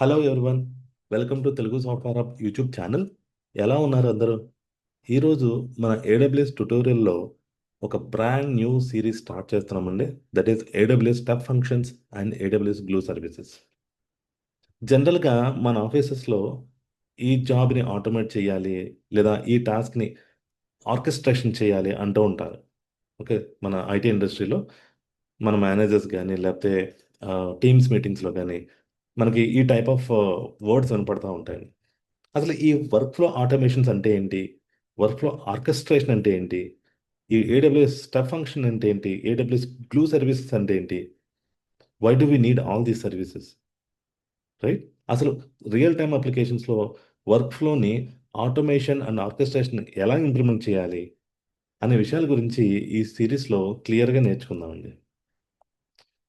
Hello everyone welcome to Telugu software of YouTube channel ఎలా ఉన్నారు అందరూ? ఈరోజు మన ఏడబ్ల్యూఎస్ ట్యుటోరియల్లో ఒక బ్రాండ్ న్యూ సిరీస్ స్టార్ట్ చేస్తున్నామండి. That is AWS step functions and AWS glue services జనరల్గా మన ఆఫీసెస్లో ఈ జాబ్ని ఆటోమేట్ చేయాలి లేదా ఈ టాస్క్ని ఆర్కెస్ట్రేషన్ చేయాలి అంటూ ఉంటారు. ఓకే మన ఐటీ ఇండస్ట్రీలో మన మేనేజర్స్ కానీ లేకపోతే టీమ్స్ మీటింగ్స్లో కానీ మనకి ఈ టైప్ ఆఫ్ వర్డ్స్ వినపడతా ఉంటాయి అసలు ఈ వర్క్ ఫ్లో ఆటోమేషన్స్ అంటే ఏంటి? వర్క్ ఫ్లో ఆర్కెస్ట్రేషన్ అంటే ఏంటి? ఈ ఏడబ్ల్యూఎస్ స్టెప్ ఫంక్షన్ అంటే ఏంటి? ఏడబ్ల్యూఎస్ గ్లూ సర్వీసెస్ అంటే ఏంటి? Why do we need all these services right అసలు రియల్ టైమ్ అప్లికేషన్స్లో వర్క్ ఫ్లోని ఆటోమేషన్ అండ్ ఆర్కెస్ట్రేషన్ ఎలా ఇంప్లిమెంట్ చేయాలి అనే విషయాల గురించి ఈ సిరీస్లో క్లియర్గా నేర్చుకుందామండి.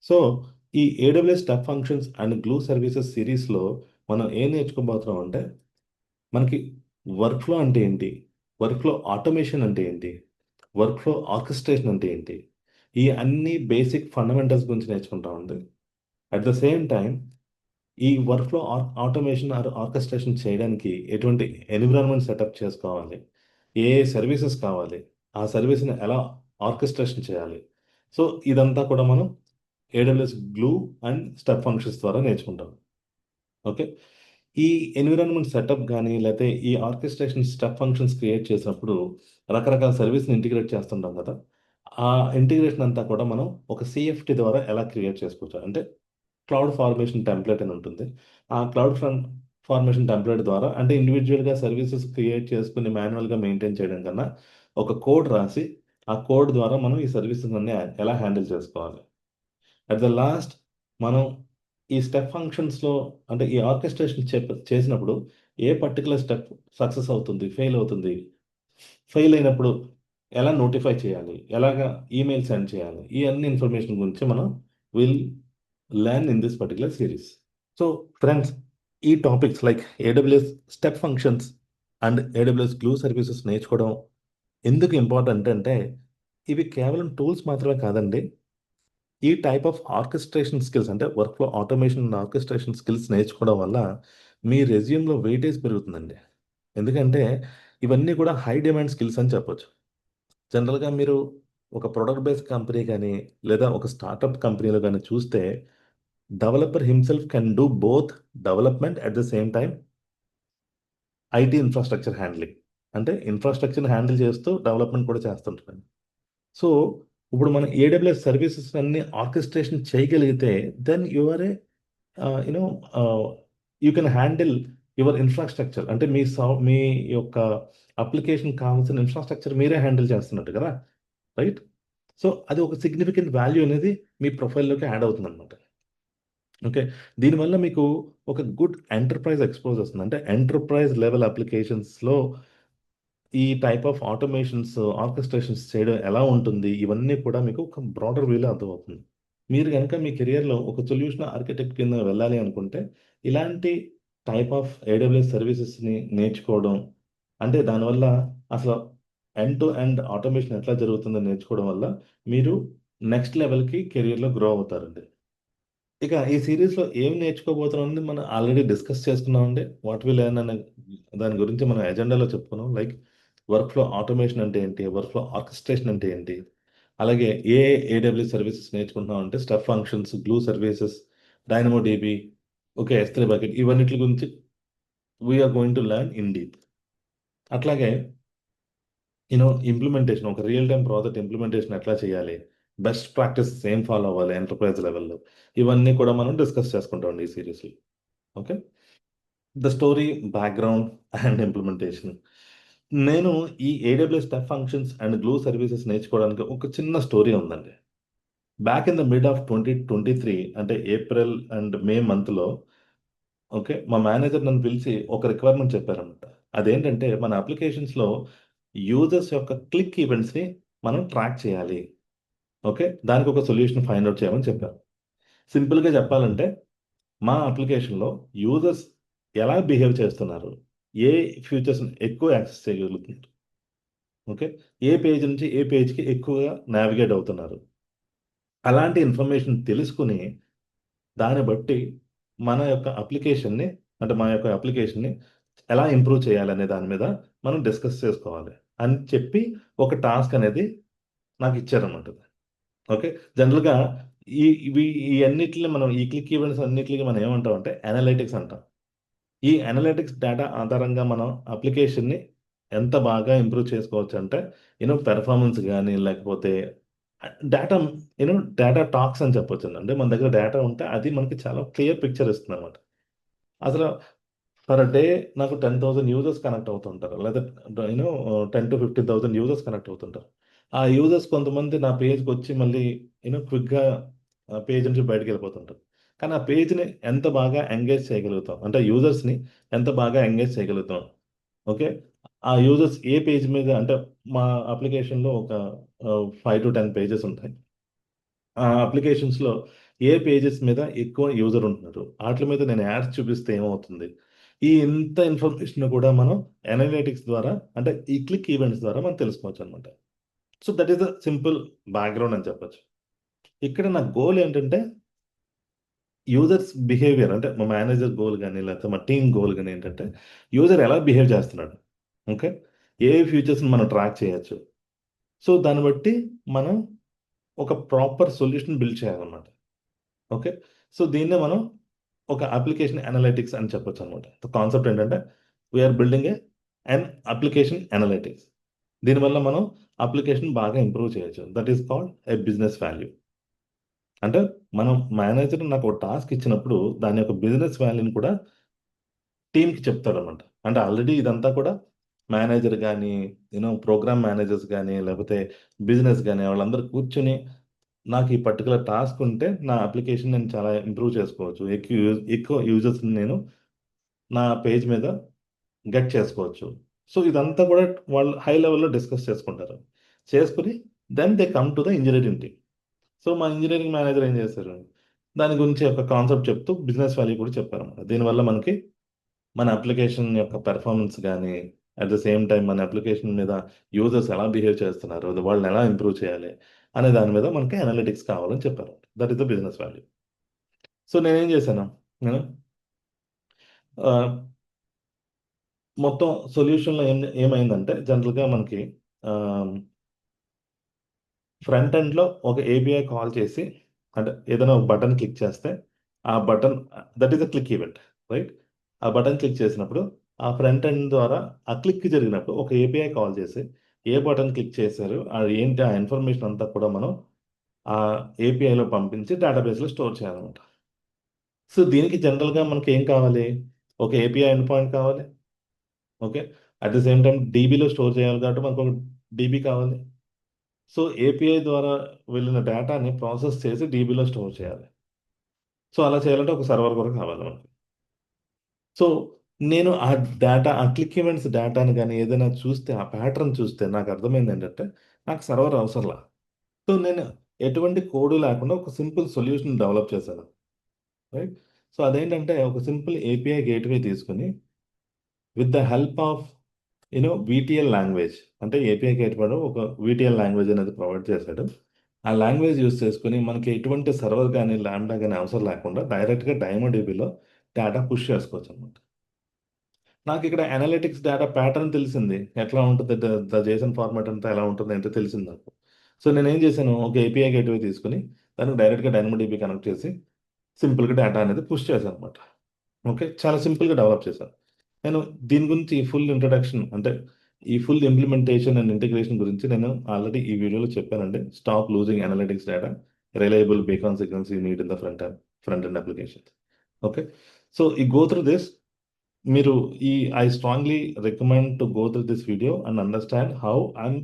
సో ఈ AWS step functions and glue services సిరీస్లో మనం ఏం నేర్చుకోబోతున్నాం అంటే మనకి వర్క్ ఫ్లో అంటే ఏంటి? వర్క్ఫ్లో ఆటోమేషన్ అంటే ఏంటి? వర్క్ ఫ్లో ఆర్కెస్ట్రేషన్ అంటే ఏంటి? ఈ అన్ని బేసిక్ ఫండమెంటల్స్ గురించి నేర్చుకుంటామండి అట్ ద సేమ్ టైం ఈ workflow or automation or orchestration చేయడానికి ఎటువంటి ఎన్విరాన్మెంట్ సెటప్ చేసుకోవాలి? ఏ సర్వీసెస్ కావాలి? ఆ సర్వీస్ని ఎలా ఆర్కెస్ట్రేషన్ చేయాలి? సో ఇదంతా కూడా మనం AWS glue and step functions ద్వారా నేర్చుకుంటాం ఓకే? ఈ ఎన్విరాన్మెంట్ సెటప్ కానీ లేకపోతే ఈ ఆర్కెస్ట్రేషన్ స్టెప్ ఫంక్షన్స్ క్రియేట్ చేసినప్పుడు రకరకాల సర్వీస్ని ఇంటిగ్రేట్ చేస్తుంటాం కదా? ఆ ఇంటిగ్రేషన్ అంతా కూడా మనం ఒక సిఎఫ్టీ ద్వారా ఎలా క్రియేట్ చేసుకోవచ్చు? అంటే క్లౌడ్ ఫార్మేషన్ టెంప్లెట్ అని ఉంటుంది. ఆ క్లౌడ్ ఫార్మేషన్ టెంప్లెట్ ద్వారా అంటే ఇండివిజువల్గా సర్వీసెస్ క్రియేట్ చేసుకుని మాన్యువల్గా మెయింటైన్ చేయడం కన్నా ఒక కోడ్ రాసి ఆ కోడ్ ద్వారా మనం ఈ సర్వీసెస్ అన్ని ఎలా హ్యాండిల్ చేసుకోవాలి? అట్ ద లాస్ట్ మనం ఈ స్టెప్ ఫంక్షన్స్లో అంటే ఈ ఆర్కెస్ట్రేషన్ చేసినప్పుడు ఏ పర్టికులర్ స్టెప్ సక్సెస్ అవుతుంది ఫెయిల్ అవుతుంది ఫెయిల్ అయినప్పుడు ఎలా నోటిఫై చేయాలి ఎలాగా ఈమెయిల్ సెండ్ చేయాలి ఈ అన్ని ఇన్ఫర్మేషన్ గురించి మనం will learn in this particular series so friends ఈ topics like AWS step functions and AWS glue services నేర్చుకోవడం ఎందుకు ఇంపార్టెంట్ అంటే ఇవి కేవలం టూల్స్ మాత్రమే కాదండి ఈ టైప్ ఆఫ్ ఆర్కెస్ట్రేషన్ స్కిల్స్ అంటే work automation and orchestration skills నేర్చుకోవడం వల్ల మీ రెజ్యూమ్లో వెయిటేజ్ పెరుగుతుందండి. ఎందుకంటే ఇవన్నీ కూడా హై డిమాండ్ స్కిల్స్ అని చెప్పొచ్చు. జనరల్గా మీరు ఒక ప్రొడక్ట్ బేస్డ్ కంపెనీ కానీ లేదా ఒక స్టార్టప్ కంపెనీలో కానీ చూస్తే developer himself can do both development at the same time IT infrastructure handling అంటే ఇన్ఫ్రాస్ట్రక్చర్ని హ్యాండిల్ చేస్తూ డెవలప్మెంట్ కూడా చేస్తుంటారు సో ఇప్పుడు మనం ఏడబ్ల్యూఎస్ సర్వీసెస్ అన్ని ఆర్కెస్ట్రేషన్ చేయగలిగితే then your uh you know you can handle your infrastructure అంటే మీ సా మీ యొక్క అప్లికేషన్ కావాల్సిన ఇన్ఫ్రాస్ట్రక్చర్ మీరే హ్యాండిల్ చేస్తున్నట్టు కదా? రైట్ సో అది ఒక సిగ్నిఫికెంట్ వాల్యూ అనేది మీ ప్రొఫైల్లోకి యాడ్ అవుతుంది అనమాట ఓకే దీనివల్ల మీకు ఒక గుడ్ ఎంటర్ప్రైజ్ ఎక్స్పోజ్ వస్తుంది. అంటే ఎంటర్ప్రైజ్ లెవెల్ అప్లికేషన్స్లో ఈ టైప్ ఆఫ్ ఆటోమేషన్స్ ఆర్కెస్ట్రేషన్స్ చేయడం ఎలా ఉంటుంది? ఇవన్నీ కూడా మీకు ఒక బ్రాడర్ వ్యూలో అర్థమవుతుంది. మీరు కనుక మీ కెరియర్లో ఒక సొల్యూషన్ ఆర్కిటెక్ట్ కింద వెళ్ళాలి అనుకుంటే ఇలాంటి టైప్ ఆఫ్ ఏడబ్ల్యూఎస్ సర్వీసెస్ని నేర్చుకోవడం అంటే దానివల్ల అసలు ఎండ్ టు ఎండ్ ఆటోమేషన్ ఎట్లా జరుగుతుందో నేర్చుకోవడం వల్ల మీరు నెక్స్ట్ లెవెల్కి కెరియర్లో గ్రో అవుతారండి. ఇక ఈ సిరీస్లో ఏం నేర్చుకోబోతున్నాం మనం ఆల్రెడీ డిస్కస్ చేసుకున్నామండి. వాట్ విల్ లెర్న్ అనే దాని గురించి మనం ఎజెండాలో చెప్పుకున్నాం. లైక్ వర్క్ ఫ్లో ఆటోమేషన్ అంటే ఏంటి? వర్క్ ఫ్లో ఆర్కెస్ట్రేషన్ అంటే ఏంటి? అలాగే ఏ ఏడబ్ల్యూ సర్వీసెస్ నేర్చుకుంటున్నాం అంటే step functions glue services Dynamo DB okay S three bucket ఇవన్నిటి గురించి we're going to learn in deep అట్లాగే యూనో ఇంప్లిమెంటేషన్ ఒక రియల్ టైం ప్రాజెక్ట్ ఇంప్లిమెంటేషన్ ఎట్లా చేయాలి? బెస్ట్ ప్రాక్టీస్ ఏం ఫాలో అవ్వాలి ఎంటర్ప్రైజ్ లెవెల్లో ఇవన్నీ కూడా మనం డిస్కస్ చేసుకుంటాం ఈ సిరీస్లో okay? The story background and implementation నేను ఈ AWS step functions and glue services నేర్చుకోవడానికి ఒక చిన్న స్టోరీ ఉందండి. Back in the mid of twenty twenty three అంటే ఏప్రిల్ అండ్ మే మంత్లో ఓకే మా మేనేజర్ నన్ను పిలిచి ఒక రిక్వైర్మెంట్ చెప్పారనమాట అదేంటంటే మన అప్లికేషన్స్లో యూజర్స్ యొక్క క్లిక్ ఈవెంట్స్ని మనం ట్రాక్ చేయాలి. ఓకే దానికి ఒక సొల్యూషన్ ఫైండ్ అవుట్ చేయమని చెప్పారు. సింపుల్గా చెప్పాలంటే మా అప్లికేషన్లో యూజర్స్ ఎలా బిహేవ్ చేస్తున్నారు? ఏ ఫ్యూచర్స్ ఎక్కువ యాక్సెస్ చేయగలుగుతున్నారు ఓకే ఏ పేజ్ నుంచి ఏ పేజ్కి ఎక్కువగా నావిగేట్ అవుతున్నారు అలాంటి ఇన్ఫర్మేషన్ తెలుసుకుని దాన్ని బట్టి మన యొక్క అప్లికేషన్‌ని అంటే మా యొక్క అప్లికేషన్‌ని ఎలా ఇంప్రూవ్ చేయాలనే దాని మీద మనం డిస్కస్ చేసుకోవాలి. అని చెప్పి ఒక టాస్క్ అనేది నాకు ఇచ్చారనమాట ఓకే. జనరల్‌గా ఈ ఇవి ఈ అన్నిటిని మనం ఈ క్లిక్ ఈవెంట్స్ అన్నిటికీ మనం ఏమంటామంటే అనలైటిక్స్ అంటాం. ఈ అనలిటిక్స్ డేటా ఆధారంగా మనం అప్లికేషన్‌ని ఎంత బాగా ఇంప్రూవ్ చేసుకోవచ్చంటే, అంటే యూనో పెర్ఫార్మెన్స్ కానీ లేకపోతే డేటా యూనో డేటా టాక్స్ అని చెప్పొచ్చు అంటే మన దగ్గర డేటా ఉంటే అది మనకి చాలా క్లియర్ పిక్చర్ ఇస్తుందన్నమాట. అసలు పర్ డే నాకు 10,000 యూజర్స్ కనెక్ట్ అవుతుంటారు. లేదా యూ నో 10,000-15,000 యూజర్స్ కనెక్ట్ అవుతుంటారు. ఆ యూజర్స్ కొంతమంది నా పేజ్కి వచ్చి మళ్ళీ యూనో క్విక్‌గా పేజ్ నుంచి బయటికెళ్ళిపోతుంటారు. కానీ ఆ పేజ్‌ని ఎంత బాగా ఎంగేజ్ చేయగలుగుతాం, అంటే యూజర్స్‌ని ఎంత బాగా ఎంగేజ్ చేయగలుగుతాం. ఓకే. ఆ యూజర్స్ ఏ పేజ్ మీద అంటే మా అప్లికేషన్‌లో ఒక ఫైవ్ టు టెన్ పేజెస్ ఉంటాయి. ఆ అప్లికేషన్స్‌లో ఏ పేజెస్ మీద ఎక్కువ యూజర్ ఉంటున్నారు. వాటి మీద నేను యాడ్స్ చూపిస్తే ఏమవుతుంది? ఈ ఇంత ఇన్ఫర్మేషన్ కూడా మనం అనలిటిక్స్ ద్వారా అంటే ఈ క్లిక్ ఈవెంట్స్ ద్వారా మనం తెలుసుకోవచ్చు అనమాట so, that is the simple background అని చెప్పచ్చు ఇక్కడ నా గోల్ ఏంటంటే యూజర్స్ బిహేవియర్ అంటే మా మేనేజర్ గోల్ కానీ లేకపోతే మా టీమ్ గోల్ కానీ ఏంటంటే యూజర్ ఎలా బిహేవ్ చేస్తున్నాడు. ఓకే. ఏ ఫ్యూచర్స్ని మనం ట్రాక్ చేయొచ్చు. సో, దాన్ని బట్టి మనం ఒక ప్రాపర్ సొల్యూషన్ బిల్డ్ చేయాలన్నమాట. ఓకే. సో, దీన్నే మనం ఒక అప్లికేషన్ అనలైటిక్స్ అని చెప్పొచ్చు అనమాట కాన్సెప్ట్ ఏంటంటే we are building a and application analytics. దీనివల్ల మనం అప్లికేషన్ బాగా ఇంప్రూవ్ చేయొచ్చు. That is called a business value. అంటే మనం మేనేజర్ నాకు ఒక టాస్క్ ఇచ్చినప్పుడు దాని యొక్క బిజినెస్ వాల్యూని కూడా టీంకి చెప్తాడు అనమాట అంటే ఆల్రెడీ ఇదంతా కూడా మేనేజర్ కానీ యూనో ప్రోగ్రామ్ మేనేజర్స్ కానీ లేకపోతే బిజినెస్ కానీ వాళ్ళందరూ కూర్చొని నాకు ఈ పర్టికులర్ టాస్క్ ఉంటే నా అప్లికేషన్ నేను చాలా ఇంప్రూవ్ చేసుకోవచ్చు. ఎక్కువ యూజ్ ఎక్కువ యూజర్స్‌ని నేను నా పేజ్ మీద గెట్ చేసుకోవచ్చు. సో, ఇదంతా కూడా వాళ్ళు హై లెవెల్‌లో డిస్కస్ చేసుకుంటారు. చేసుకొని then they come to the engineering team. So, మా ఇంజనీరింగ్ మేనేజర్ ఏం చేశారు? దాని గురించి ఒక కాన్సెప్ట్ చెప్తూ బిజినెస్ వాల్యూ కూడా చెప్పారన్నమాట. దీనివల్ల మనకి మన అప్లికేషన్ యొక్క పెర్ఫార్మెన్స్ కానీ అట్ ద సేమ్ టైం మన అప్లికేషన్ మీద యూజర్స్ ఎలా బిహేవ్ చేస్తున్నారు, వాళ్ళని ఎలా ఇంప్రూవ్ చేయాలి అనే దాని మీద మనకి అనలిటిక్స్ కావాలని చెప్పారు. That is the business value. So, నేనేం చేశాను? నేను మొత్తం సొల్యూషన్‌లో ఏం ఏమైందంటే జనరల్‌గా మనకి ఫ్రంట్ ఎండ్‌లో ఒక ఏబిఐ కాల్ చేసి అంటే ఏదైనా ఒక బటన్ క్లిక్ చేస్తే ఆ button that is a click event right? ఆ బటన్ క్లిక్ చేసినప్పుడు ఆ ఫ్రంట్ ఎండ్ ద్వారా ఆ క్లిక్ జరిగినప్పుడు ఒక ఏపీఐ కాల్ చేసి ఏ బటన్ క్లిక్ చేశారు? అది ఏంటి ఆ ఇన్ఫర్మేషన్ అంతా కూడా మనం ఆ ఏపీఐలో పంపించి డేటాబేస్‌లో స్టోర్ చేయాలన్నమాట. సో, దీనికి జనరల్‌గా మనకి ఏం కావాలి? ఒక ఏపీఐ ఎండ్ పాయింట్ కావాలి. Okay. At the same time డీబీలో store చేయాలి కాబట్టి మనకు ఒక డీబీ కావాలి. సో, ఏపీఐ ద్వారా వెళ్ళిన డేటాని ప్రాసెస్ చేసి డీబీలో స్టోర్ చేయాలి. సో, అలా చేయాలంటే ఒక సర్వర్ కూడా కావాలి మనకి. సో, నేను ఆ డేటా ఆ క్లిక్ డేటాని కానీ ఏదైనా చూస్తే ఆ ప్యాటర్న్ చూస్తే నాకు అర్థమైంది ఏంటంటే నాకు సర్వర్ అవసరంలా. సో, నేను ఎటువంటి కోడ్ లేకుండా ఒక సింపుల్ సొల్యూషన్ డెవలప్ చేశాను. రైట్? సో, అదేంటంటే ఒక సింపుల్ ఏపీఐ గేట్‌వే తీసుకొని with the help of you know VTL language అంటే ఏపీఐ గేట్‌వేలో ఒక విటిఎల్ లాంగ్వేజ్ అనేది ప్రొవైడ్ చేశాడు. ఆ లాంగ్వేజ్ యూజ్ చేసుకొని మనకి ఎటువంటి సర్వర్ కానీ ల్యాండా కానీ అవసరం లేకుండా డైరెక్ట్‌గా డైనమోడీబీలో డేటా పుష్ చేసుకోవచ్చు అనమాట నాకు ఇక్కడ అనలిటిక్స్ డేటా ప్యాటర్న్ తెలిసింది. ఎట్లా ఉంటుంది ద జేసన్ ఫార్మాట్ అంతా ఎలా ఉంటుంది అంటే తెలిసింది నాకు. సో, ఏం చేశాను ఒక ఏపీఐ గేట్‌వే తీసుకొని దానికి డైరెక్ట్‌గా డైనమోడీబీ కనెక్ట్ చేసి సింపుల్‌గా డేటా అనేది పుష్ చేశాను అనమాట ఓకే. చాలా సింపుల్‌గా డెవలప్ చేశాను. నేను దీని గురించి ఫుల్ ఇంట్రడక్షన్ అంటే ఈ ఫుల్ ఇంప్లిమెంటేషన్ అండ్ ఇంటిగ్రేషన్ గురించి నేను ఆల్రెడీ ఈ వీడియోలో చెప్పానండి. Stop losing analytics data, reliable beacon signals you need in the front front and application okay. So, ఈ గో త్రూ దిస్ మీరు ఈ I strongly recommend to go through this video and understand how I'm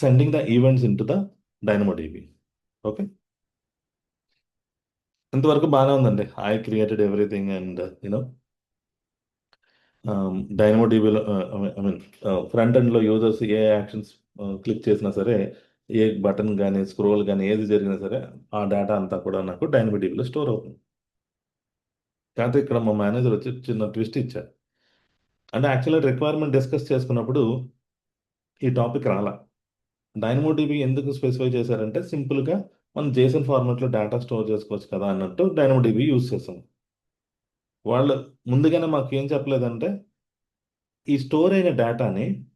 sending the events into the DynamoDB. Okay. ఇంతవరకు బాగానే ఉందండి. I created everything and you know Dynamo ah, I mean I mean front ఎండ్‌లో users ఏ actions click uh, చేసినా సరే, ఏ button కానీ scroll కానీ ఏది జరిగినా సరే, ఆ డేటా అంతా కూడా నాకు డైనమోడీబీలో స్టోర్ అవుతుంది. కాకపోతే ఇక్కడ మా మేనేజర్ వచ్చి చిన్న ట్విస్ట్ ఇచ్చారు. అంటే యాక్చువల్‌గా రిక్వైర్మెంట్ డిస్కస్ చేసుకున్నప్పుడు ఈ టాపిక్ రాలా. డైనమోడీబీ ఎందుకు స్పెసిఫై చేశారంటే సింపుల్‌గా మనం జేసన్ ఫార్మాట్‌లో డేటా స్టోర్ చేసుకోవచ్చు కదా! అన్నట్టు డైనమోడీబీ యూజ్ చేస్తాం వాళ్ళు ముందుగానే మాకు ఏం చెప్పలేదంటే ఈ స్టోర్ అయిన డేటాని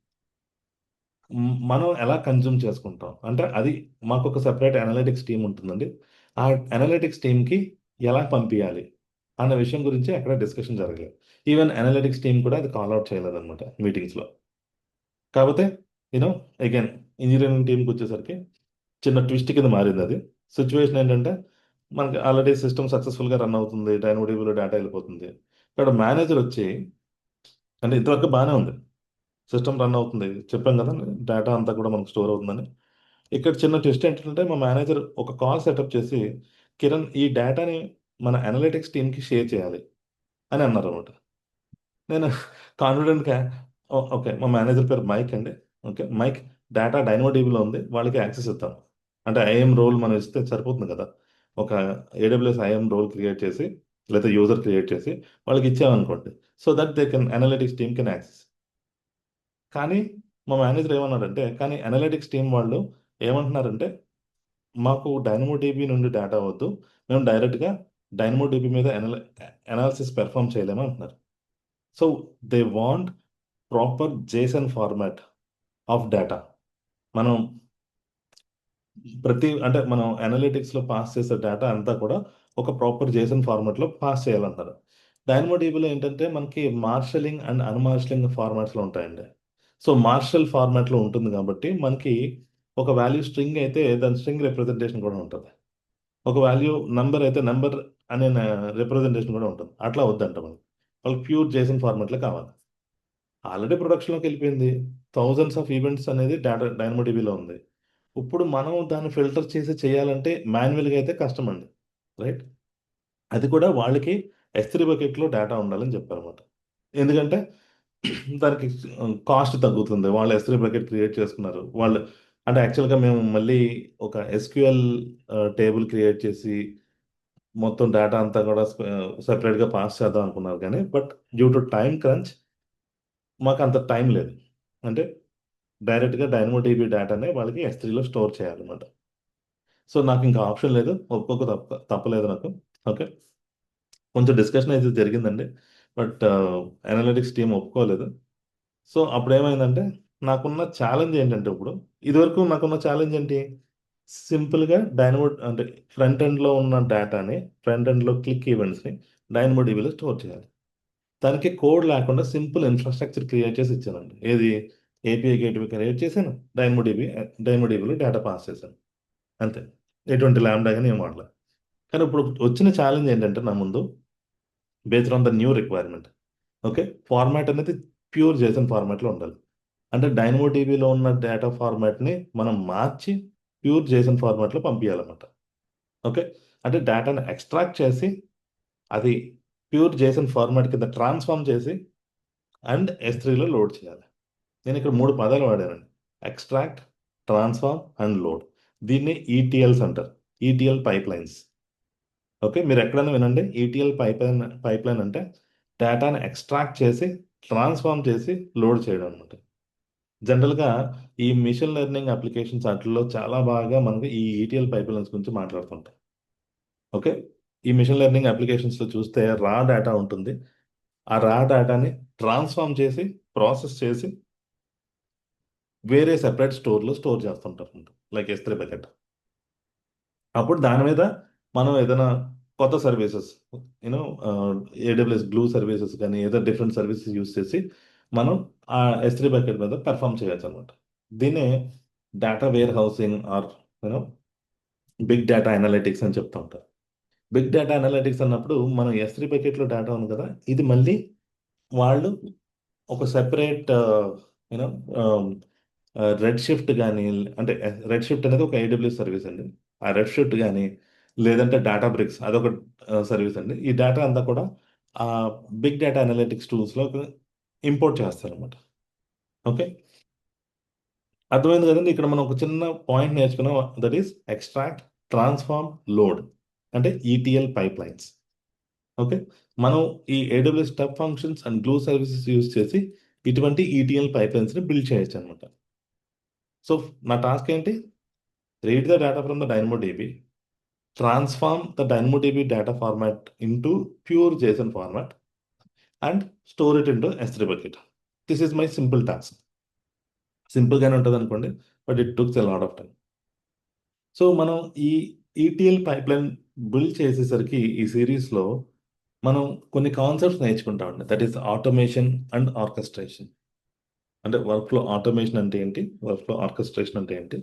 మనం ఎలా కన్జ్యూమ్ చేసుకుంటాం? అంటే అది మాకు ఒక సెపరేట్ అనలిటిక్స్ టీం ఉంటుందండి. ఆ అనలిటిక్స్ టీంకి ఎలా పంపించాలి అన్న విషయం గురించి అక్కడ డిస్కషన్ జరగలేదు. ఈవెన్ అనలిటిక్స్ టీం కూడా అది కాల్ అవుట్ చేయలేదన్నమాట మీటింగ్స్లో. కాకపోతే యూనో అగైన్ ఇంజనీరింగ్ టీంకి వచ్చేసరికి చిన్న ట్విస్ట్ కింద మారింది అది. సిచ్యువేషన్ ఏంటంటే మనకి ఆల్రెడీ సిస్టమ్ సక్సెస్ఫుల్గా రన్ అవుతుంది డైనమోడిబుల్ డేటా వెళ్ళిపోతుంది. ఇక్కడ మేనేజర్ వచ్చి అంటే ఇంతవరకు బాగానే ఉంది. సిస్టమ్ రన్ అవుతుంది. చెప్పాం కదా డేటా అంతా కూడా మనకు స్టోర్ అవుతుందని. ఇక్కడ చిన్న ట్విస్ట్ ఏంటంటే మా మేనేజర్ ఒక కాల్ సెటప్ చేసి కిరణ్ ఈ డేటాని మన అనలిటిక్స్ టీమ్కి షేర్ చేయాలి అని అన్నారు అనమాట నేను కాన్ఫిడెంట్గా ఓకే మా మేనేజర్ పేరు మైక్ అండి. ఓకే మైక్ డేటా డైనోడీబీలో ఉంది వాళ్ళకి యాక్సెస్ ఇస్తాము అంటే ఐఎం రోల్ మనం ఇస్తే సరిపోతుంది కదా. ఒక ఏడబ్ల్యూఎస్ ఐఎం రోల్ క్రియేట్ చేసి లేకపోతే యూజర్ క్రియేట్ చేసి వాళ్ళకి ఇచ్చామనుకోండి. So that they can analytics team can access కానీ మా మేనేజర్ ఏమన్నాడంటే కానీ అనలిటిక్స్ టీం వాళ్ళు ఏమంటున్నారంటే మాకు డైనమో డీబీ నుండి డేటా వద్దు మేము డైరెక్ట్గా డైనమోడీబీ మీద ఎనల అనాలిసిస్ పెర్ఫామ్ చేయలేము అంటున్నారు. So they want proper JSON format of data మనం ప్రతి అంటే మనం అనలిటిక్స్లో పాస్ చేసే డేటా అంతా కూడా ఒక ప్రాపర్ జేసన్ ఫార్మాట్లో పాస్ చేయాలంటారు. డైనమోడీబీలో ఏంటంటే మనకి మార్షలింగ్ అండ్ అన్మార్షలింగ్ ఫార్మాట్స్లో ఉంటాయండి. సో మార్షల్ ఫార్మాట్లో ఉంటుంది కాబట్టి మనకి ఒక వాల్యూ స్ట్రింగ్ అయితే దాని స్ట్రింగ్ రిప్రజెంటేషన్ కూడా ఉంటుంది. ఒక వాల్యూ నెంబర్ అయితే నెంబర్ అనే రిప్రజెంటేషన్ కూడా ఉంటుంది. అట్లా వద్దంట మనకి. వాళ్ళకి ప్యూర్ జేసన్ ఫార్మాట్లో కావాలి. ఆల్రెడీ ప్రొడక్షన్లోకి వెళ్ళిపోయింది. థౌజండ్స్ ఆఫ్ ఈవెంట్స్ అనేది డేటా డైనమోడీబీలో ఉంది. ఇప్పుడు మనం దాన్ని ఫిల్టర్ చేసి చేయాలంటే మాన్యువల్గా అయితే కష్టం అండి రైట్? అది కూడా వాళ్ళకి ఎస్త్రీ బకెట్లో డేటా ఉండాలని చెప్పారన్నమాట. ఎందుకంటే దానికి కాస్ట్ తగ్గుతుంది. వాళ్ళు ఎస్త్రీ బకెట్ క్రియేట్ చేసుకున్నారు. వాళ్ళు అంటే యాక్చువల్గా మేము మళ్ళీ ఒక ఎస్క్యూఎల్ టేబుల్ క్రియేట్ చేసి మొత్తం డేటా అంతా కూడా సెపరేట్గా పాస్ చేద్దాం అనుకున్నారు కానీ but due to time crunch మాకు అంత టైం లేదు. అంటే డైరెక్ట్గా డైనమోటీబీ డేటానే వాళ్ళకి ఎస్ త్రీలో స్టోర్ చేయాలన్నమాట. సో నాకు ఇంకా ఆప్షన్ లేదు. ఒప్పుకోక తప్ప తప్పలేదు నాకు. ఓకే. కొంచెం డిస్కషన్ అయితే జరిగిందండి. బట్ అనలిటిక్స్ టీం ఒప్పుకోలేదు. సో అప్పుడు ఏమైందంటే నాకున్న ఛాలెంజ్ ఏంటంటే ఇప్పుడు ఇదివరకు నాకున్న ఛాలెంజ్ ఏంటి? సింపుల్గా డైనమో అంటే ఫ్రంట్ ఎండ్లో ఉన్న డేటాని ఫ్రంట్ ఎండ్లో క్లిక్ ఈవెంట్స్ని డైనమో డీబీలో స్టోర్ చేయాలి. దానికి కోడ్ లేకుండా సింపుల్ ఇన్ఫ్రాస్ట్రక్చర్ క్రియేట్ చేసి ఇచ్చానండి. ఏది? ఏపీఐ గేట్వే క్రియేట్ చేశాను డైనమో డీబీ డేటా పాస్ చేశాను. అంతే. ఎటువంటి ల్యాండా కానీ ఏం వాడలేదు కానీ ఇప్పుడు వచ్చిన ఛాలెంజ్ ఏంటంటే నా ముందు based on the new requirement okay format అనేది ప్యూర్ జేసన్ ఫార్మాట్లో ఉండాలి. అంటే డైనమో టీవీలో ఉన్న డేటా ఫార్మాట్ని మనం మార్చి ప్యూర్ జేసన్ ఫార్మాట్లో పంపించాలన్నమాట ఓకే అంటే డేటాను ఎక్స్ట్రాక్ట్ చేసి అది ప్యూర్ జేసన్ ఫార్మాట్ కింద ట్రాన్స్ఫార్మ్ చేసి అండ్ ఎస్ త్రీలో లోడ్ చేయాలి. నేను ఇక్కడ మూడు పదాలు వాడానండి. ఎక్స్ట్రాక్ట్ ట్రాన్స్ఫార్మ్ అండ్ లోడ్ దీన్ని ఈటీఎల్స్ అంటారు. ఈటీఎల్ పైప్ లైన్స్ ఓకే మీరు ఎక్కడైనా వినండి. ETL pipeline pipeline అంటే డేటాను ఎక్స్ట్రాక్ట్ చేసి ట్రాన్స్ఫార్మ్ చేసి లోడ్ చేయడం అనమాట జనరల్గా ఈ మిషన్ లెర్నింగ్ అప్లికేషన్స్ వాటిల్లో చాలా బాగా మనకు ఈ ఈటీఎల్ పైప్ లైన్స్ గురించి మాట్లాడుతుంటాం ఓకే ఈ మిషన్ లెర్నింగ్ అప్లికేషన్స్లో చూస్తే రా డేటా ఉంటుంది. ఆ రా డేటాని ట్రాన్స్ఫార్మ్ చేసి ప్రాసెస్ చేసి వేరే సెపరేట్ స్టోర్లో స్టోర్ చేస్తుంటారు లైక్ ఎస్త్రీ బకెట్ అప్పుడు దాని మీద మనం ఏదైనా కొత్త services you know AWS glue services కానీ ఏదో డిఫరెంట్ సర్వీసెస్ యూస్ చేసి మనం ఆ ఎస్త్రీ బకెట్ మీద పెర్ఫామ్ చేయొచ్చు అనమాట దీన్నే data warehousing or you know big data analytics అని చెప్తూ ఉంటారు. బిగ్ డేటా అనలిటిక్స్ అన్నప్పుడు మనం ఎస్త్రీ బకెట్లో డేటా ఉంది కదా ఇది మళ్ళీ వాళ్ళు ఒక సెపరేట్ యూనో రెడ్ షిఫ్ట్ కానీ అంటే రెడ్ షిఫ్ట్ అనేది ఒక ఏడబ్ల్యూఎస్ సర్వీస్ అండి. ఆ రెడ్ షిఫ్ట్ కానీ లేదంటే డేటా బ్రిక్స్ అదొక సర్వీస్ అండి. ఈ డేటా అంతా కూడా ఆ బిగ్ డేటా అనలిటిక్స్ టూల్స్లో ఇంపోర్ట్ చేస్తారనమాట ఓకే అర్థమైంది కదండి? ఇక్కడ మనం ఒక చిన్న పాయింట్ నేర్చుకున్నాం. That is extract transform load అంటే ఈటీఎల్ పైప్ లైన్స్ ఓకే మనం ఈ AWS step functions and glue services use చేసి ఇటువంటి ఈటీఎల్ పైప్ లైన్స్ని బిల్డ్ చేయొచ్చు అనమాట సో నా టాస్క్ ఏంటి? Read the data from the Dynamo transform the the data format into pure JSON format and store it it into S3 bucket. This is my simple task. సింపుల్గానే ఉంటుంది అనుకోండి but it takes a lot of time so మనం ఈ ETL pipeline build చేసేసరికి ఈ సిరీస్లో మనం కొన్ని concepts నేర్చుకుంటామండి. That is automation and orchestration. అంటే వర్క్ ఆటోమేషన్ అంటే ఏంటి? వర్క్ ఆర్కెస్ట్రేషన్ అంటే ఏంటి?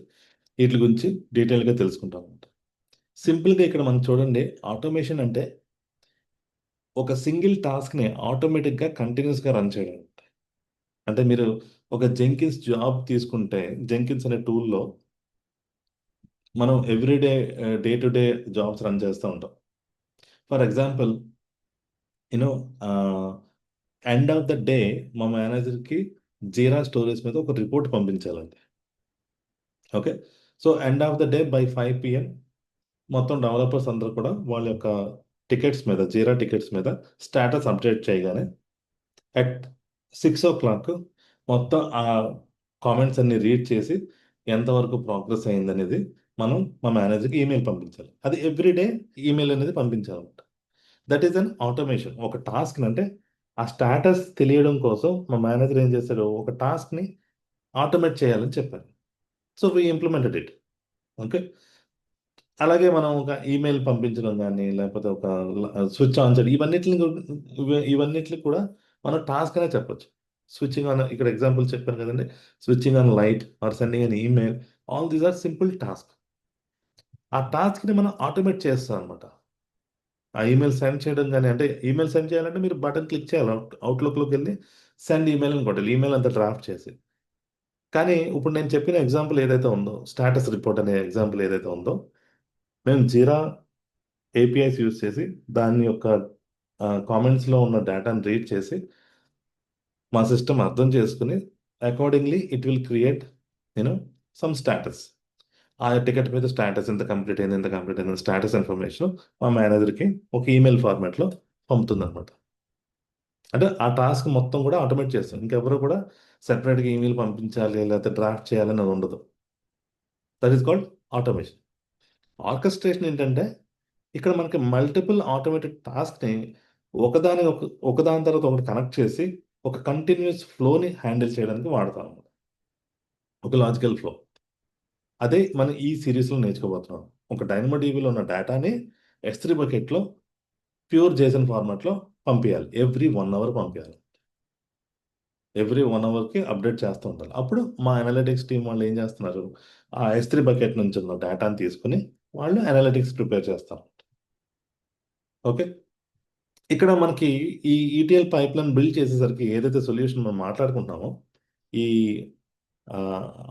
వీటి గురించి డీటెయిల్గా తెలుసుకుంటాం అనమాట సింపుల్గా ఇక్కడ మనం చూడండి ఆటోమేషన్ అంటే ఒక సింగిల్ టాస్క్ని ఆటోమేటిక్గా కంటిన్యూస్గా రన్ చేయడం అంటే మీరు ఒక జెంకిన్స్ జాబ్ తీసుకుంటే జెంకిన్స్ అనే టూల్లో మనం everyday day to day jobs run చేస్తూ ఉంటాం. For example you know end of the day మా మేనేజర్కి జీరా స్టోరేజ్ మీద ఒక report పంపించాలండి. Okay? So end of the day by five PM. మొత్తం డెవలపర్స్ అందరూ కూడా వాళ్ళ యొక్క టికెట్స్ మీద జీరా టికెట్స్ మీద స్టేటస్ అప్డేట్ చేయగానే అట్ సిక్స్ ఓ క్లాక్ మొత్తం ఆ కామెంట్స్ అన్ని రీడ్ చేసి ఎంతవరకు ప్రోగ్రెస్ అయిందనేది మనం మా మేనేజర్కి ఈమెయిల్ పంపించాలి. అది ఎవ్రీడే ఈమెయిల్ అనేది పంపించాలన్నమాట. That is an automation. ఒక టాస్క్ అంటే ఆ స్టాటస్ తెలియడం కోసం మా మేనేజర్ ఏం చేశారు ఒక టాస్క్ని ఆటోమేట్ చేయాలని చెప్పారు. So we implemented it okay? అలాగే మనం ఒక ఈమెయిల్ పంపించడం కానీ లేకపోతే ఒక స్విచ్ ఆన్ చేయడం ఇవన్నిటిని ఇవన్నిటిని కూడా మనం టాస్క్ అనే చెప్పొచ్చు. స్విచ్చింగ్ ఆన్ ఇక్కడ ఎగ్జాంపుల్ చెప్పాను కదండి. Switching on light or sending an email. All these are simple task. ఆ టాస్క్ని మనం ఆటోమేట్ చేస్తాం అనమాట ఆ ఈమెయిల్ సెండ్ చేయడం కానీ అంటే ఈమెయిల్ సెండ్ చేయాలంటే మీరు బటన్ క్లిక్ చేయాలి. అవుట్ అవుట్లుక్లోకి వెళ్ళి సెండ్ ఈమెయిల్ అని కొట్టాలి ఈమెయిల్ అంతా డ్రాఫ్ట్ చేసి. కానీ ఇప్పుడు నేను చెప్పిన ఎగ్జాంపుల్ ఏదైతే ఉందో స్టాటస్ రిపోర్ట్ అనే ఎగ్జాంపుల్ ఏదైతే ఉందో మేము జీరా ఏపీఐస్ యూజ్ చేసి దాని యొక్క కామెంట్స్లో ఉన్న డేటాను రీడ్ చేసి మా సిస్టమ్ అర్థం చేసుకుని అకార్డింగ్లీ ఇట్ విల్ క్రియేట్ నేను సమ్ స్టాటస్ ఆ టికెట్ మీద స్టాటస్ ఎంత కంప్లీట్ అయింది ఎంత కంప్లీట్ అయింది స్టాటస్ ఇన్ఫర్మేషన్ మా మేనేజర్కి ఒక ఈమెయిల్ ఫార్మాట్లో పంపుతుంది అనమాట అంటే ఆ టాస్క్ మొత్తం కూడా ఆటోమేట్ చేస్తాం. ఇంకెవరు కూడా సెపరేట్గా ఈమెయిల్ పంపించాలి లేకపోతే డ్రాఫ్ట్ చేయాలి అని ఉండదు. That is called automation orchestration ఏంటంటే ఇక్కడ మనకి మల్టిపుల్ ఆటోమేటెడ్ టాస్క్ని ఒకదాని ఒక ఒకదాని తర్వాత ఒకటి కనెక్ట్ చేసి ఒక కంటిన్యూస్ ఫ్లోని హ్యాండిల్ చేయడానికి వాడతాం అనమాట ఒక లాజికల్ ఫ్లో అదే మనం ఈ సిరీస్లో నేర్చుకోబోతున్నాం. ఒక డైనమోడీబీలో ఉన్న డేటాని ఎక్స్ త్రీ బకెట్లో ప్యూర్ జేసన్ ఫార్మాట్లో పంపించాలి ఎవ్రీ వన్ అవర్ పంపించాలి ఎవ్రీ వన్ అవర్కి అప్డేట్ చేస్తూ ఉండాలి. అప్పుడు మా అనలిటిక్స్ టీం వాళ్ళు ఏం చేస్తున్నారు? ఆ ఎస్ త్రీ బకెట్ నుంచి ఉన్న డేటాని తీసుకుని వాళ్ళు అనలిటిక్స్ ప్రిపేర్ చేస్తారు. ఓకే? ఇక్కడ మనకి ఈ ఈటీఎల్ పైప్ లైన్ బిల్డ్ చేసేసరికి ఏదైతే సొల్యూషన్ మనం మాట్లాడుకుంటున్నామో ఈ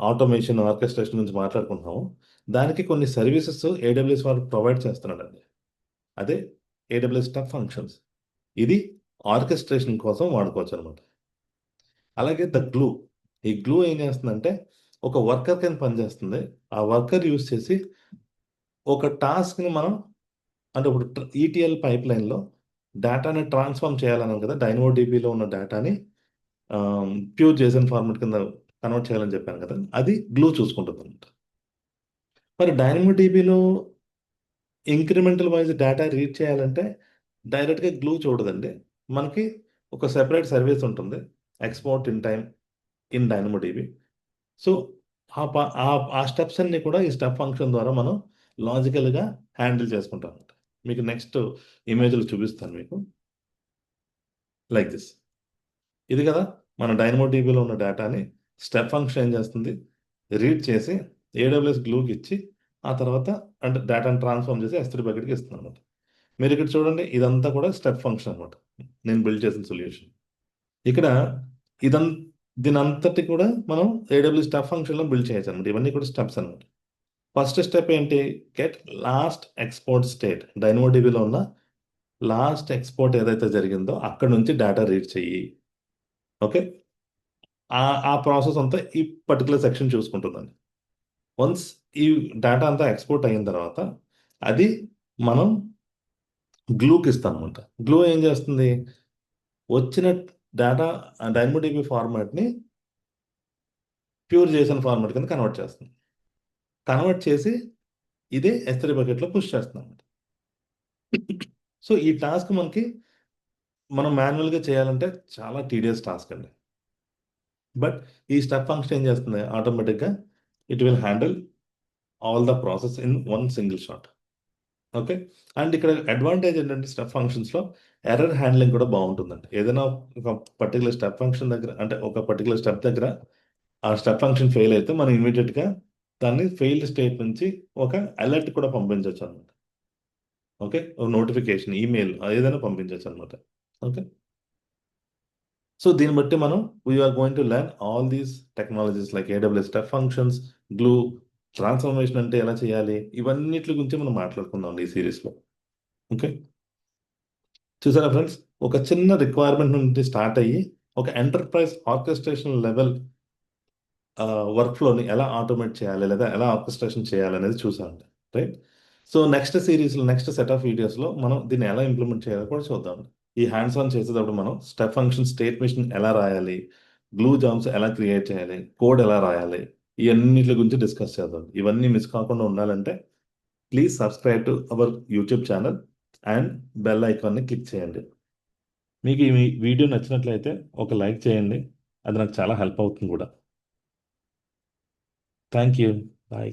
ఆటోమేషన్ ఆర్కెస్ట్రేషన్ గురించి మాట్లాడుకుంటున్నాము దానికి కొన్ని సర్వీసెస్ ఏడబ్ల్యూఎస్ వారు ప్రొవైడ్ చేస్తున్నాడండి అదే ఏడబ్ల్యూఎస్ స్టఫ్ ఫంక్షన్స్. ఇది ఆర్కెస్ట్రేషన్ కోసం వాడుకోవచ్చు అనమాట అలాగే ద గ్లూ. ఈ గ్లూ ఏం చేస్తుందంటే ఒక వర్కర్ కింద పనిచేస్తుంది. ఆ వర్కర్ యూస్ చేసి ఒక టాస్క్ని మనం అంటే ఇప్పుడు ఈటీఎల్ పైప్ లైన్లో డేటాని ట్రాన్స్ఫార్మ్ చేయాలన్నాం కదా డైనోడిబిలో ఉన్న డేటాని ప్యూర్ జేసన్ ఫార్మాట్ కింద కన్వర్ట్ చేయాలని చెప్పాను కదా అది గ్లూ చూసుకుంటుంది అనమాట మరి డైనమో టీవీలో ఇంక్రిమెంటల్ వైజ్ డేటా రీడ్ చేయాలంటే డైరెక్ట్గా గ్లూ చూడదండి. మనకి ఒక సెపరేట్ సర్వీస్ ఉంటుంది export in time in Dynamo DB so ఆ ప- ఆ ఆ స్టెప్స్ అన్ని కూడా ఈ స్టెప్ ఫంక్షన్ ద్వారా మనం లాజికల్గా హ్యాండిల్ చేసుకుంటాం అనమాట మీకు నెక్స్ట్ ఇమేజ్లు చూపిస్తాను మీకు. లైక్ దిస్ ఇది కదా మన డైనమో డైనమోడిబిలో ఉన్న డేటాని స్టెప్ ఫంక్షన్ ఏం చేస్తుంది? రీడ్ చేసి ఏడబ్ల్యూఎస్ గ్లూకి ఇచ్చి ఆ తర్వాత అంటే డేటాను ట్రాన్స్ఫార్మ్ చేసి ఎస్ త్రీ బకెట్కి ఇస్తుంది అనమాట మీరు ఇక్కడ చూడండి ఇదంతా కూడా స్టెప్ ఫంక్షన్ అనమాట నేను బిల్డ్ చేసిన సొల్యూషన్ ఇక్కడ ఇదం దీని అంతటి కూడా మనం ఏడబ్ల్యూ స్టెప్ ఫంక్షన్లో బిల్డ్ చేయొచ్చు అనమాట ఇవన్నీ కూడా స్టెప్స్ అనమాట ఫస్ట్ స్టెప్ ఏంటి? గెట్ లాస్ట్ ఎక్స్పోర్ట్ స్టేట్ డైనోడిబిలో ఉన్న లాస్ట్ ఎక్స్పోర్ట్ ఏదైతే జరిగిందో అక్కడ నుంచి డేటా రీడ్ చెయ్యి. ఓకే ఆ ఆ ప్రాసెస్ అంతా ఈ పర్టికులర్ సెక్షన్ చూసుకుంటుందండి. వన్స్ ఈ డేటా అంతా ఎక్స్పోర్ట్ అయిన తర్వాత అది మనం గ్లూకి ఇస్తాం అనమాట గ్లూ ఏం చేస్తుంది? వచ్చిన డేటా డైనమోడిబి ఫార్మాట్ని ప్యూర్ చేసిన ఫార్మాట్ కింద కన్వర్ట్ చేస్తుంది. కన్వర్ట్ చేసి ఇదే ఎస్త్రీ బకెట్లో పుష్ చేస్తున్నాం సో ఈ టాస్క్ మనకి మనం మాన్యువల్గా చేయాలంటే చాలా టీడియస్ టాస్క్ అండి. బట్ ఈ స్టెప్ ఫంక్షన్ ఏం చేస్తుంది? ఆటోమేటిక్గా it will handle all the process in one single shot okay and ఇక్కడ అడ్వాంటేజ్ ఏంటంటే స్టెప్ ఫంక్షన్స్లో ఎర్రర్ హ్యాండ్లింగ్ కూడా బాగుంటుందండి. ఏదైనా ఒక పర్టికులర్ స్టెప్ ఫంక్షన్ దగ్గర అంటే ఒక పర్టికులర్ స్టెప్ దగ్గర ఆ స్టెప్ ఫంక్షన్ ఫెయిల్ అయితే మనం ఇమీడియట్గా దాన్ని ఫెయిల్డ్ స్టేట్ నుంచి ఒక అలర్ట్ కూడా పంపించవచ్చు అనమాట ఓకే నోటిఫికేషన్ ఈమెయిల్ ఏదైనా పంపించవచ్చు అనమాట ఓకే సో దీన్ని బట్టి మనం we are going to learn all these technologies like AWS step functions glue transformation అంటే ఎలా చేయాలి? ఇవన్నిటి గురించి మనం మాట్లాడుకుందాం ఈ సిరీస్లో ఓకే చూసారా ఫ్రెండ్స్ ఒక చిన్న రిక్వైర్మెంట్ నుండి స్టార్ట్ అయ్యి ఒక ఎంటర్ప్రైజ్ ఆర్కెస్ట్రేషన్ లెవెల్ వర్క్ఫ్లోని ఎలా ఆటోమేట్ చేయాలి లేదా ఎలా ఆర్కెస్ట్రేషన్ చేయాలి అనేది చూసామండి. రైట్ సో నెక్స్ట్ సిరీస్లో నెక్స్ట్ సెట్ ఆఫ్ వీడియోస్లో మనం దీన్ని ఎలా ఇంప్లిమెంట్ చేయాలో కూడా చూద్దాం. ఈ హ్యాండ్స్ ఆన్ చేసేటప్పుడు మనం స్టెప్ ఫంక్షన్ స్టేట్ మిషన్ ఎలా రాయాలి గ్లూ జామ్స్ ఎలా క్రియేట్ చేయాలి కోడ్ ఎలా రాయాలి ఇవన్నిటి గురించి డిస్కస్ చేద్దాం. ఇవన్నీ మిస్ కాకుండా ఉండాలంటే please subscribe to our YouTube channel and bell ఐకాన్ని క్లిక్ చేయండి. మీకు ఈ వీడియో నచ్చినట్లయితే ఒక లైక్ చేయండి. అది నాకు చాలా హెల్ప్ అవుతుంది కూడా. Thank you bye